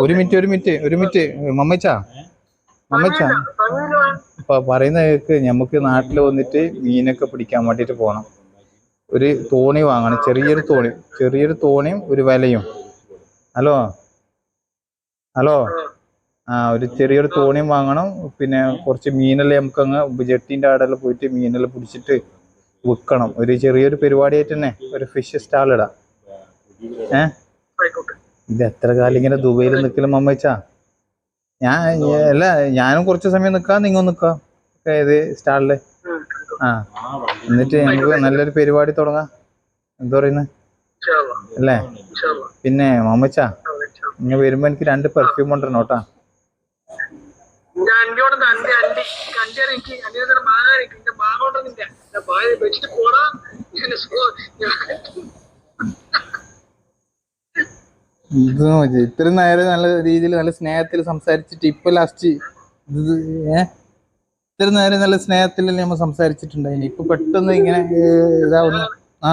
ഒരു മിനിറ്റ് ഒരു മിനിറ്റ് ഒരു മിനിറ്റ്. മമ്മച്ചാ മമ്മച്ചാ. അപ്പൊ പറയുന്ന കേക്ക് നമുക്ക് നാട്ടിൽ വന്നിട്ട് മീനൊക്കെ പിടിക്കാൻ വേണ്ടിട്ട് പോണം. ഒരു തോണി വാങ്ങണം ചെറിയൊരു തോണി ചെറിയൊരു തോണിയും ഒരു വലയും. ഹലോ? ഹലോ? ആ ഒരു ചെറിയൊരു തോണിയും വാങ്ങണം. പിന്നെ കുറച്ച് മീനെല്ലാം നമുക്ക് അങ്ങ് ജെട്ടിന്റെ ആടെല്ലാം പോയിട്ട് മീനെല്ലാം പിടിച്ചിട്ട് വിൽക്കണം ഒരു ചെറിയൊരു പരിപാടിയായിട്ട് തന്നെ ഒരു ഫിഷ് സ്റ്റാൾ ഇടാം. ഏ? ഇത് എത്ര കാലം ഇങ്ങനെ ദുബൈയിൽ നിൽക്കലും അമ്മച്ചാ? ഞാൻ അല്ല ഞാനും കുറച്ച് സമയം നിക്കാം നിങ്ങൾ നിക്കാം. ഏത് സ്റ്റാളിൽ? ആ എന്നിട്ട് നമുക്ക് നല്ലൊരു പരിപാടി തുടങ്ങാം. എന്താ പറയുന്നത് അല്ലേ? പിന്നെ മമ്മച്ചാ ഇങ്ങനെ വരുമ്പോ എനിക്ക് രണ്ട് പെർഫ്യൂം കൊണ്ടുവരണം കേട്ടാ അണ്ടി അണ്ടി എനിക്ക് ഇത്. ഇത്രയും നേരം നല്ല രീതിയിൽ നല്ല സ്നേഹത്തിൽ സംസാരിച്ചിട്ട് ഇപ്പൊ ലാസ്റ്റ് ഇത് ഏഹ് ഇത്രയും നേരം നല്ല സ്നേഹത്തിൽ നമ്മൾ സംസാരിച്ചിട്ടുണ്ടായിന്. ഇപ്പൊ പെട്ടെന്ന് ഇങ്ങനെ ഇതാവുന്നു. ആ.